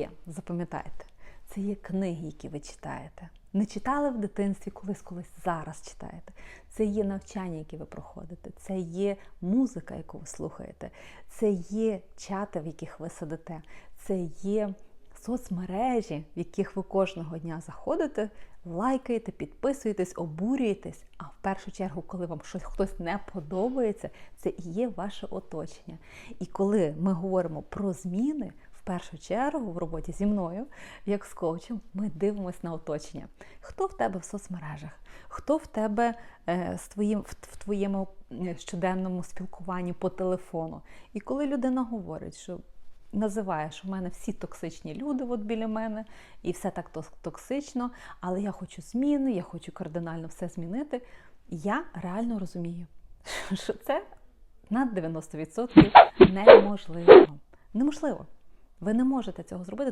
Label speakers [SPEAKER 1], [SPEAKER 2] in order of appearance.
[SPEAKER 1] є, запам'ятайте, це є книги, які ви читаєте. Не читали в дитинстві колись, колись зараз читаєте. Це є навчання, які ви проходите, це є музика, яку ви слухаєте, це є чати, в яких ви сидите, це є соцмережі, в яких ви кожного дня заходите, лайкаєте, підписуєтесь, обурюєтесь. А в першу чергу, коли вам щось хтось не подобається, це і є ваше оточення. І коли ми говоримо про зміни, в першу чергу в роботі зі мною, як з коучем, ми дивимося на оточення. Хто в тебе в соцмережах, хто в тебе е, з твоїм, в, в твоєму щоденному спілкуванні по телефону. І коли людина говорить, що називає, що в мене всі токсичні люди от біля мене, і все так токсично, але я хочу зміни, я хочу кардинально все змінити. Я реально розумію, що це на 90% неможливо. Неможливо. Ви не можете цього зробити.